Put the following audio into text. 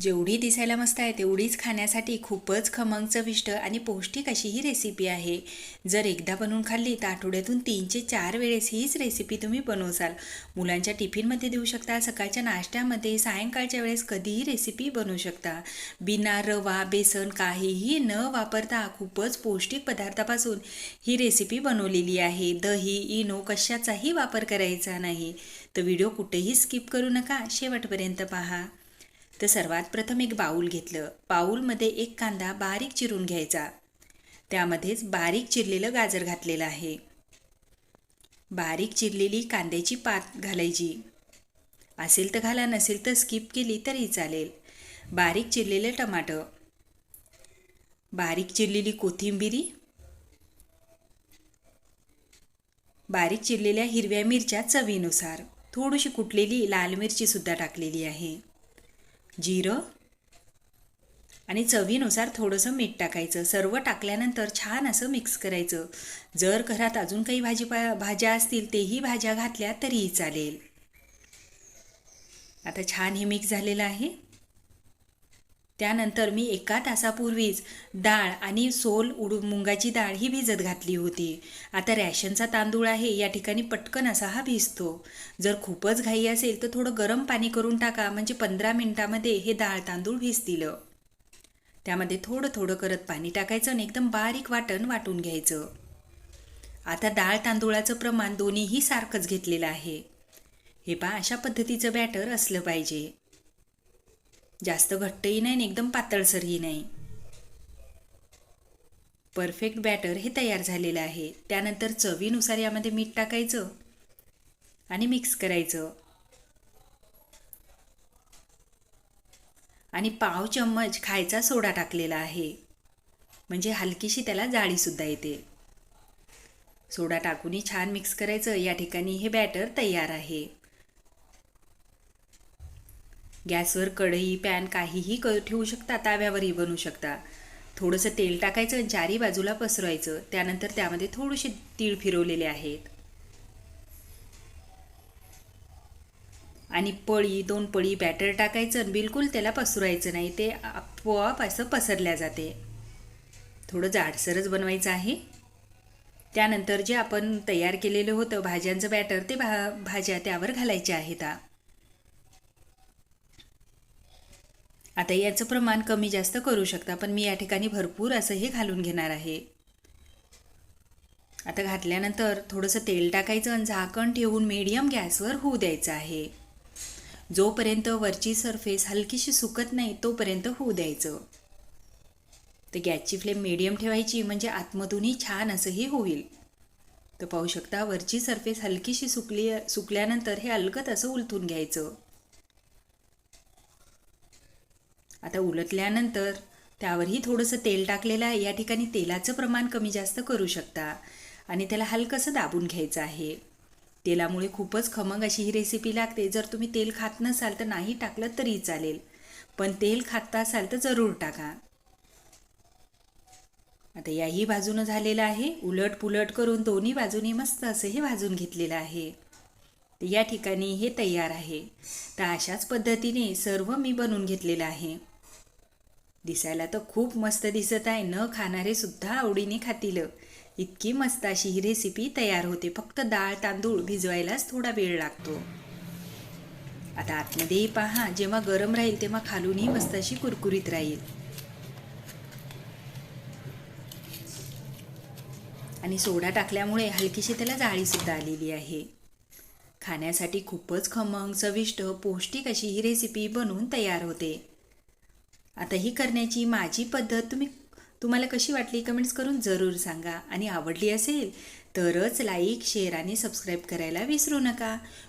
जेवढी दिसायला मस्त आहे तेवढीच खाण्यासाठी खूपच खमंग चविष्ट आणि पौष्टिक अशी ही रेसिपी आहे. जर एकदा बनवून खाल्ली तर आठवड्यातून तीनचे चार वेळेस हीच रेसिपी तुम्ही बनवसाल. मुलांच्या टिफिनमध्ये देऊ शकता सकाळच्या नाश्त्यामध्ये सायंकाळच्या वेळेस कधीही रेसिपी बनवू शकता. बिना रवा बेसन काहीही न वापरता खूपच पौष्टिक पदार्थापासून ही रेसिपी बनवलेली आहे. दही इनो कशाचाही वापर करायचा नाही. तर व्हिडिओ कुठेही स्किप करू नका. शेवटपर्यंत पहा. तर सर्वात प्रथम एक बाऊल घेतलं. बाऊलमध्ये एक कांदा बारीक चिरून घ्यायचा. त्यामध्येच बारीक चिरलेलं गाजर घातलेलं आहे. बारीक चिरलेली कांद्याची पात घालायची. असेल तर घाला नसेल तर स्किप केली तरी चालेल. बारीक चिरलेलं टमाटं. बारीक चिरलेली कोथिंबिरी. बारीक चिरलेल्या हिरव्या मिरच्या चवीनुसार. थोडीशी कुटलेली लाल मिरचीसुद्धा टाकलेली आहे. जिरं आणि चवीनुसार थोडंसं मीठ टाकायचं. सर्व टाकल्यानंतर छान असं मिक्स करायचं. जर घरात अजून काही भाजीपा भाज्या असतील तेही भाज्या घातल्या तरीही चालेल. आता छान हे मिक्स झालेलं आहे. त्यानंतर मी एका तासापूर्वीच डाळ आणि सोल उडू मुंगाची डाळ ही भिजत घातली होती. आता रॅशनचा तांदूळ आहे या ठिकाणी पटकन असा हा भिजतो. जर खूपच घाई असेल तर थोडं गरम पाणी करून टाका म्हणजे पंधरा मिनटामध्ये हे डाळ तांदूळ भिजतील. त्यामध्ये थोडं थोडं करत पाणी टाकायचं आणि एकदम बारीक वाटण वाटून घ्यायचं. आता डाळ तांदूळाचं प्रमाण दोन्हीही सारखंच घेतलेलं आहे. हे पहा अशा पद्धतीचं बॅटर असलं पाहिजे. जास्त घट्टही नाही आणि एकदम पातळसरही नाही. परफेक्ट बॅटर हे तयार झालेलं आहे. त्यानंतर चवीनुसार यामध्ये मीठ टाकायचं आणि मिक्स करायचं. आणि पाव चम्मच खायचा सोडा टाकलेला आहे. म्हणजे हलकीशी त्याला जाळीसुद्धा येते. सोडा टाकूनही छान मिक्स करायचं. या ठिकाणी हे बॅटर तयार आहे. गॅसवर कढई पॅन काहीही क ठेवू शकता ताव्यावरही बनवू शकता. थोडंसं तेल टाकायचं चारी बाजूला पसरवायचं त्यानंतर त्यामध्ये थोडेसे तीळ फिरवलेले आहेत. आणि पळी दोन पळी बॅटर टाकायचं आणि बिलकुल त्याला पसरवायचं नाही ते आपोआप असं पसरल्या जाते. थोडं जाडसरच बनवायचं आहे. त्यानंतर जे आपण तयार केलेलं होतं भाज्यांचं बॅटर ते भा भाज्या त्यावर घालायच्या आहेत. आता याचं प्रमाण कमी जास्त करू शकता पण मी या ठिकाणी भरपूर असं हे घालून घेणार आहे. आता घातल्यानंतर थोडंसं तेल टाकायचं आणि झाकण ठेवून मीडियम गॅसवर होऊ द्यायचं आहे. जोपर्यंत वरची सरफेस हलकीशी सुकत नाही तोपर्यंत होऊ द्यायचं. तर गॅसची फ्लेम मीडियम ठेवायची म्हणजे आतमधूनही छान असंही होईल. तर पाहू शकता वरची सरफेस हलकीशी सुकली सुकल्यानंतर हे अलगत असं उलथून घ्यायचं. आता उलटल्यानंतर त्यावरही थोडंसं तेल टाकलेलं आहे. या ठिकाणी तेलाचं प्रमाण कमी जास्त करू शकता. आणि त्याला हलकंसं दाबून घ्यायचं आहे. तेलामुळे खूपच खमंग अशी ही रेसिपी लागते. जर तुम्ही तेल खात नसाल तर नाही टाकलं तरी चालेल. पण तेल खात असाल तर जरूर टाका. आता याही बाजूनं झालेलं आहे. उलट पुलट करून दोन्ही बाजूनी मस्त असं हे भाजून घेतलेलं आहे. या ठिकाणी हे तयार आहे. तर अशाच पद्धतीने सर्व मी बनवून घेतलेलं आहे. दिसायला तर खूप मस्त दिसत आहे. न खाणारे सुद्धा आवडीने खातील. इतकी मस्त अशी ही रेसिपी तयार होते. फक्त डाळ तांदूळ भिजवायलाच थोडा वेळ लागतो. आता आतमध्येही पहा जेव्हा गरम राहील तेव्हा खालूनही मस्त अशी कुरकुरीत राहील. आणि सोडा टाकल्यामुळे हलकीशी त्याला जाळीसुद्धा आलेली आहे. खाण्यासाठी खूपच खमंग चविष्ट पौष्टिक अशी ही रेसिपी बनवून तयार होते. आता ही करण्याची माझी पद्धत तुम्ही तुम्हाला कशी वाटली कमेंट्स करून जरूर सांगा. आणि आवडली असेल तरच लाईक शेअर आणि सबस्क्राईब करायला विसरू नका.